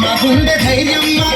మా గుండె ధైర్యం మా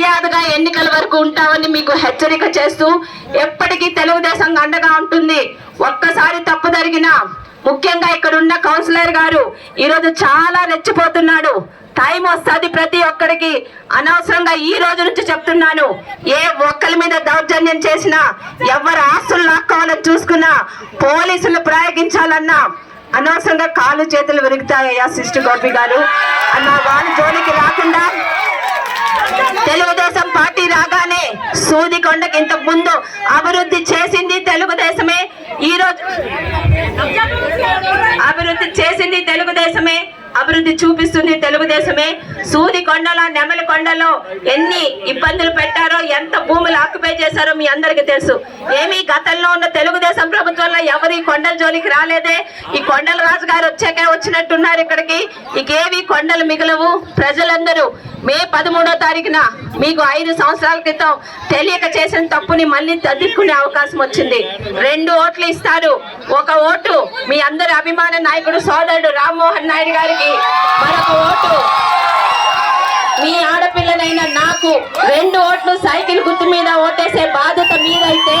మర్యాదగా ఎన్నికల వరకు ఉంటామని మీకు హెచ్చరిక చేస్తూ ఎప్పటికీ తెలుగుదేశం అండగా ఉంటుంది. ఒక్కసారి తప్పు జరిగినా ముఖ్యంగా ఇక్కడ ఉన్న కౌన్సిలర్ గారు ఈరోజు చాలా రెచ్చిపోతున్నాడు. టైం వస్తుంది ప్రతి ఒక్కరికి అనవసరంగా ఈ రోజు నుంచి చెప్తున్నాను. ఏ ఒక్కరి మీద దౌర్జన్యం చేసినా ఎవరు ఆస్తులు లాక్కోవాలని చూసుకున్నా పోలీసులు ప్రయోగించాలన్నా అనవసరంగా కాలు చేతులు విరుగుతాయ్యా సిస్టర్ గోపి గారు. అన్న వాళ్ళ జోలికి రాక తెలుగుదేశం పార్టీ రాగానే సూదికొండకి ఇంతకు ముందు అభివృద్ధి చేసింది తెలుగుదేశమే. ఈ రోజు అభివృద్ధి చేసింది తెలుగుదేశమే. అభివృద్ధి చూపిస్తుంది తెలుగు కోసమే సూది కొండల నెమలి కొండలో ఎన్ని ఇబ్బందులు పెట్టారో ఎంత భూములు ఆక్యుపై చేశారో మీ అందరికీ తెలుసు. ఏమి గతంలో ఉన్న తెలుగుదేశం ప్రభుత్వంలో ఎవరు ఈ కొండల జోలికి రాలేదే? ఈ కొండల రాజు గారు వచ్చాకే వచ్చినట్టున్నారు ఇక్కడికి. ఇకేవి కొండలు మిగలవు? ప్రజలందరూ మే పదమూడో తారీఖున మీకు ఐదు సంవత్సరాల క్రితం తెలియక చేసిన తప్పుని మళ్ళీ తదిక్కునే అవకాశం వచ్చింది. రెండు ఓట్లు ఇస్తారు. ఒక ఓటు మీ అందరి అభిమాన నాయకుడు సోదరుడు రామ్మోహన్ నాయుడు గారికి మరొక ఓటు. మీ ఆడపిల్లనైన నాకు రెండు ఓట్లు సైకిల్ గుర్తు మీద ఓటేసే బాధ్యత మీదైతే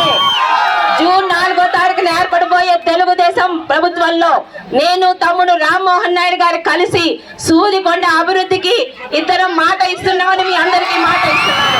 జూన్ నాలుగో తారీఖున ఏర్పడబోయే తెలుగుదేశం ప్రభుత్వంలో నేను తమ్ముడు రామ్మోహన్ నాయుడు గారు కలిసి సూదికొండ అభివృద్ధికి ఇద్దరం మాట ఇస్తున్నామని మీ అందరికీ మాట ఇస్తున్నాను.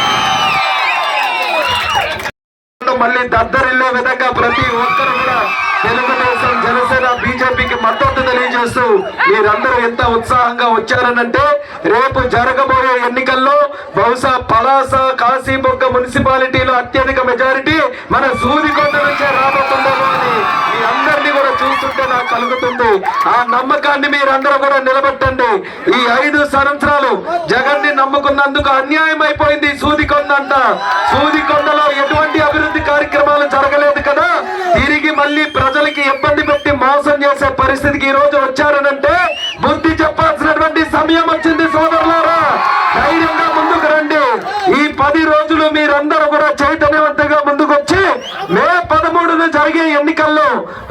మళ్ళీ దద్దరిల్లే విధంగా ప్రతి ఒక్కరు కూడా తెలుగుదేశం జనసేన బీజేపీకి మద్దతు తెలియజేస్తూ మీరందరూ ఎంత ఉత్సాహంగా వచ్చారనంటే రేపు జరగబోయే ఎన్నికల్లో బహుశా పలాస కాశీబొగ్గ మున్సిపాలిటీలో అత్యధిక మెజారిటీ మన సూదికొండ నుంచే రాబోతుందేమో అని మీ అందరినీ కూడా చూస్తుంటే నాకు కలుగుతుంది. ఆ నమ్మకాన్ని మీరందరూ కూడా నిలబెట్టండి. ఈ ఐదు సంవత్సరాలు జగన్ని నమ్ముకున్నందుకు అన్యాయం అయిపోయింది సూదికొండ అంట సూదికొండలో ఎటువంటి మే పదమూడున జరిగే ఎన్నికల్లో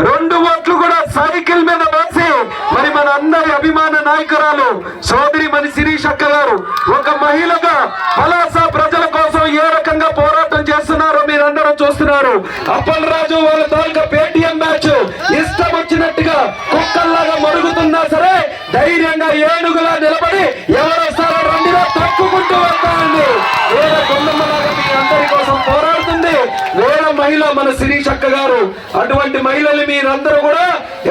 రెండు ఓట్లు కూడా సైకిల్ మీద వేసి మరి మన అందరి అభిమాన నాయకురాలు సోదరి మని శిరీష్ అక్క గారు ఒక మహిళగా పలాస ప్రజల కోసం ఏ రకంగా పోరాటం చేస్తున్నారో మీరందరూ చూస్తున్నారు. అప్పల్ రాజు వాళ్ళ తాలూకా పేటిఎం మ్యాచ్ ఇష్టం వచ్చినట్టుగా కుక్కల్లాగా మరుగుతున్నా సరే ధైర్యంగా ఏనుగులా నిలబడి ఎవరు వస్తారో రండిలో తక్కుకుంటూ వస్తారండి. వేరే కొండమ్మలాగా మీ అందరి కోసం పోరాడుతుంది వేరే మహిళ మన శిరీష్ అక్క గారు. అటువంటి మహిళలు మీరందరూ కూడా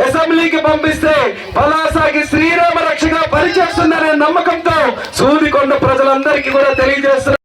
అసెంబ్లీకి పంపిస్తే పలాసాకి శ్రీరామ రక్షగా పనిచేస్తుందనే నమ్మకంతో సూదికొండ ప్రజలందరికీ కూడా తెలియజేస్తున్నారు